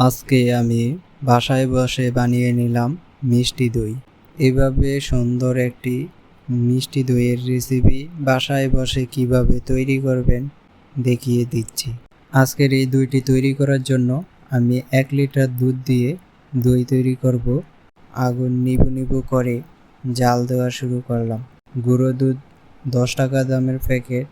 আজকে আমি বাসায় বসে বানিয়ে নিলাম মিষ্টি দই। এভাবে সুন্দর একটি মিষ্টি দইয়ের রেসিপি বাসায় বসে কীভাবে তৈরি করবেন দেখিয়ে দিচ্ছি। আজকের এই দইটি তৈরি করার জন্য আমি এক লিটার দুধ দিয়ে দই তৈরি করব। আগুন নিবু নিবু করে জাল দেওয়া শুরু করলাম। গুঁড়ো দুধ দশ টাকা দামের প্যাকেট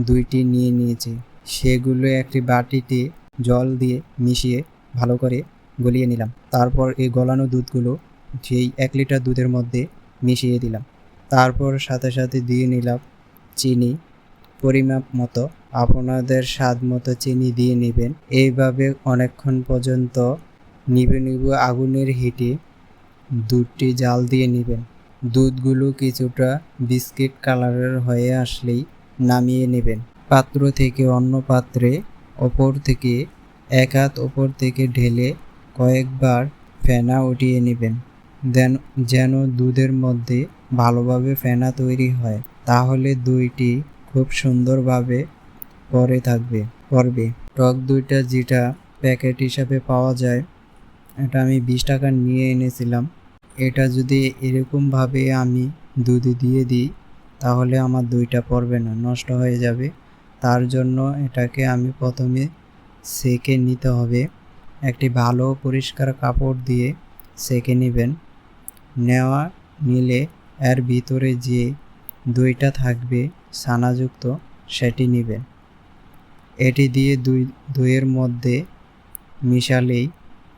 দুইটি নিয়ে নিয়েছি। সেগুলো একটি বাটিতে জল দিয়ে মিশিয়ে ভালো করে গলিয়ে নিলাম। তারপর এই গলানো দুধগুলো যেই এক লিটার দুধের মধ্যে মিশিয়ে দিলাম। তারপর সাথে সাথে দিয়ে নিলাম চিনি। পরিমাপ মতো, আপনাদের স্বাদ মতো চিনি দিয়ে নেবেন। এইভাবে অনেকক্ষণ পর্যন্ত নিবে নিবে আগুনের হিটে দুধটি জাল দিয়ে নেবেন। দুধগুলো কিছুটা বিস্কিট কালারের হয়ে আসলেই নামিয়ে নেবেন। পাত্র থেকে অন্য পাত্রে, ওপর থেকে এক হাত ওপর থেকে ঢেলে কয়েকবার ফেনা উঠিয়ে নেবেন। দেন, যেন দুধের মধ্যে ভালোভাবে ফেনা তৈরি হয়, তাহলে দইটি খুব সুন্দরভাবে পরে থাকবে পড়বে টক দইটা যেটা প্যাকেট হিসাবে পাওয়া যায়। এটা আমি বিশ টাকা নিয়ে এনেছিলাম। এটা যদি এরকমভাবে আমি দুধে দিয়ে দিই, তাহলে আমার দইটা পড়বে না, নষ্ট হয়ে যাবে। তার জন্য এটাকে আমি প্রথমে সেকে নিতে হবে। একটি ভালো পরিষ্কার কাপড় দিয়ে সেকে নেবেন। নেওয়া নিলে এর ভিতরে যে দইটা থাকবে ছানাযুক্ত, সেটি নেবেন। এটি দিয়ে দুই, দইয়ের মধ্যে মিশালেই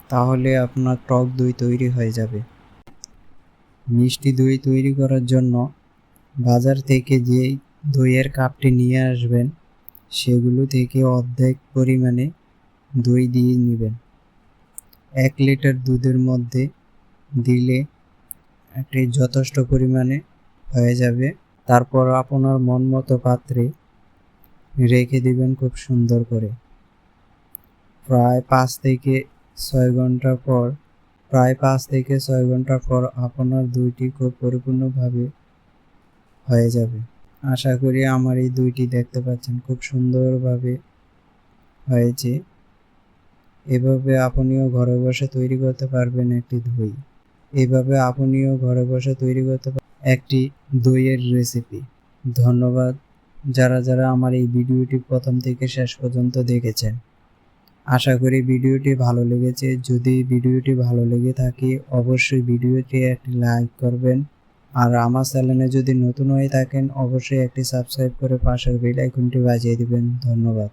তাহলে আপনার টক দই তৈরি হয়ে যাবে। মিষ্টি দই তৈরি করার জন্য বাজার থেকে যে দইয়ের কাপটি নিয়ে আসবেন, সেগুলো থেকে অর্ধেক পরিমাণে দই দিয়ে নেবেন। এক লিটার দুধের মধ্যে দিলে এটি যথেষ্ট পরিমাণে হয়ে যাবে। তারপর আপনার মন মতো পাত্রে রেখে দিবেন খুব সুন্দর করে। প্রায় পাঁচ থেকে ছয় ঘণ্টা পর, প্রায় পাঁচ থেকে ছয় ঘণ্টা পর আপনার দুইটি খুব পরিপূর্ণভাবে হয়ে যাবে। আশা করি আমার এই দুইটি দেখতে পাচ্ছেন, খুব সুন্দরভাবে হয়েছে। এভাবে আপনিও ঘরে বসে তৈরি করতে পারবেন একটি দই। এভাবে আপনিও ঘরে বসে তৈরি করতে একটি দইয়ের রেসিপি ধন্যবাদ যারা যারা আমার এই ভিডিওটি প্রথম থেকে শেষ পর্যন্ত দেখেছেন। আশা করি ভিডিওটি ভালো লেগেছে। যদি ভিডিওটি ভালো লেগে থাকে, অবশ্যই ভিডিওটি একটি লাইক করবেন। আর আমার চ্যানেলে যদি নতুন হয়ে থাকেন, অবশ্যই একটি সাবস্ক্রাইব করে পাশের বেল আইকনটি বাজিয়ে দিবেন। ধন্যবাদ।